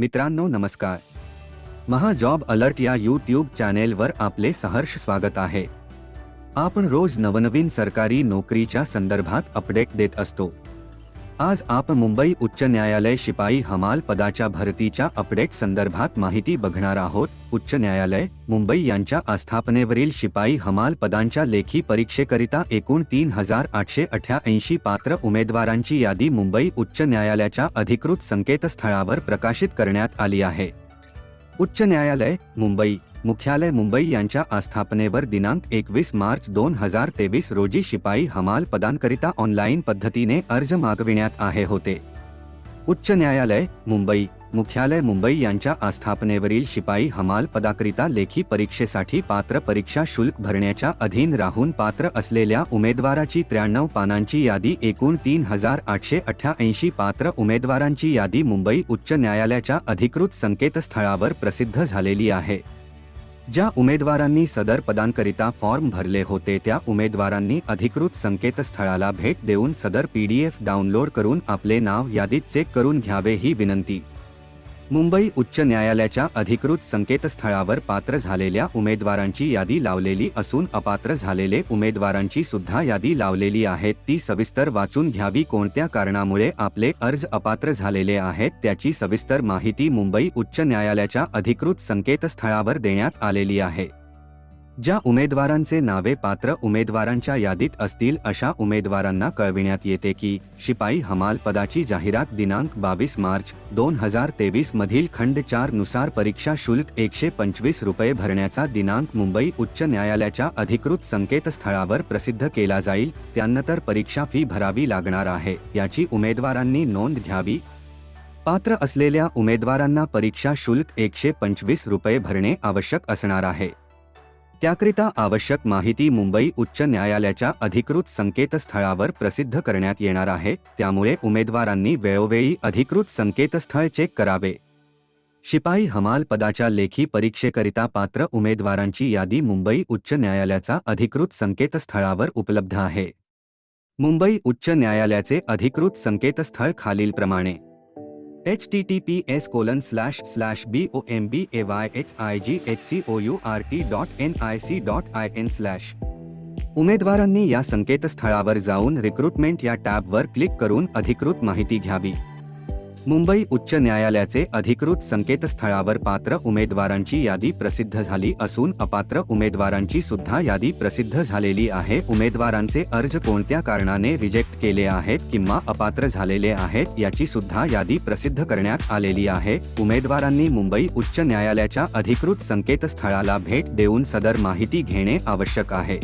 मित्रांनो नमस्कार. Maha job alert या यूट्यूब चॅनेलवर आपले सहर्ष स्वागत आहे. आपण रोज नवनवीन सरकारी नोकरीच्या संदर्भात अपडेट देत असतो. आज आपण मुंबई उच्च न्यायालय शिपाई हमाल पदाच्या भरतीच्या अपडेट संदर्भात माहिती बघणार आहोत. उच्च न्यायालय मुंबई यांच्या आस्थापनेवरील शिपाई हमाल पदांच्या लेखी परीक्षेकरिता एकूण तीन हजार आठशे अठ्याऐंशी पात्र उमेदवारांची यादी मुंबई उच्च न्यायालयाच्या अधिकृत संकेतस्थळावर प्रकाशित करण्यात आली आहे. उच्च न्यायालय मुंबई. मुख्यालय मुंबई यांच्या आस्थापनेवर दिनांक एकवीस मार्च दोन हजार तेवीस रोजी शिपाई हमाल पदांकरिता ऑनलाईन पद्धतीने अर्ज मागविण्यात आहे होते. उच्च न्यायालय मुंबई. मुख्यालय मुंबई यांच्या आस्थापनेवरील शिपाई हमाल पदाकरिता लेखी परीक्षेसाठी पात्र परीक्षा शुल्क भरण्याच्या अधीन राहून पात्र असलेल्या उमेदवाराची त्र्याण्णव पानांची यादी एकूण तीन हजार आठशे अठ्याऐंशी पात्र उमेदवारांची यादी मुंबई उच्च न्यायालयाच्या अधिकृत संकेतस्थळावर प्रसिद्ध झालेली आहे. ज्या उमेदवारांनी सदर पदांकरिता फॉर्म भरले होते त्या उमेदवारांनी अधिकृत संकेतस्थळाला भेट देऊन सदर पीडीएफ डाउनलोड करून आपले नाव यादीत चेक करून घ्यावे ही विनंती. मुंबई उच्च न्यायालयाच्या अधिकृत संकेतस्थळावर पात्र झालेल्या उमेदवारांची यादी लावलेली असून अपात्र झालेले उमेदवारांची सुद्धा यादी लावलेली आहे. ती सविस्तर वाचून घ्यावी. कोणत्या कारणामुळे आपले अर्ज अपात्र झालेले आहेत त्याची सविस्तर माहिती मुंबई उच्च न्यायालयाच्या अधिकृत संकेतस्थळावर देण्यात आलेली आहे. ज्या उमेदवारांचे नावे पात्र उमेदवारांच्या यादीत असतील अशा उमेदवारांना कळविण्यात येते की शिपाई हमाल पदाची जाहिरात दिनांक बावीस मार्च दोन हजार तेवीस मधील खंड चारनुसार परीक्षा शुल्क एकशे पंचवीस रुपये भरण्याचा दिनांक मुंबई उच्च न्यायालयाच्या अधिकृत संकेतस्थळावर प्रसिद्ध केला जाईल त्यानंतर परीक्षा फी भरावी लागणार आहे याची उमेदवारांनी नोंद घ्यावी. पात्र असलेल्या उमेदवारांना परीक्षा शुल्क एकशे पंचवीस रुपये भरणे आवश्यक असणार आहे. त्याकरिता आवश्यक माहिती मुंबई उच्च न्यायालयाच्या अधिकृत संकेतस्थळावर प्रसिद्ध करण्यात येणार आहे. त्यामुळे उमेदवारांनी वेळोवेळी अधिकृत संकेतस्थळ चेक करावे. शिपाई हमाल पदाच्या लेखी परीक्षेकरिता पात्र उमेदवारांची यादी मुंबई उच्च न्यायालयाचा अधिकृत संकेतस्थळावर उपलब्ध आहे. मुंबई उच्च न्यायालयाचे अधिकृत संकेतस्थळ खालीलप्रमाणे. H T T P S colon slash slash B O M B A Y H I G H C O U R T dot N I C dot I N slash उमेदवारांनी या संकेतस्थळावर जाऊन recruitment या टॅबवर click करून अधिकृत माहिती घ्यावी. मुंबई उच्च न्यायालयाचे अधिकृत संकेतस्थळावर पात्र उमेदवारांची यादी प्रसिद्ध झाली असून अपात्र उमेदवारांची सुद्धा यादी प्रसिद्ध झालेली आहे. उमेदवारांचे अर्ज कोणत्या कारणाने रिजेक्ट केले आहेत किंवा अपात्र झालेले आहेत याची सुद्धा यादी प्रसिद्ध करण्यात आलेली आहे. उमेदवारांनी मुंबई उच्च न्यायालयाच्या अधिकृत संकेतस्थळाला भेट देऊन सदर माहिती घेणे आवश्यक आहे.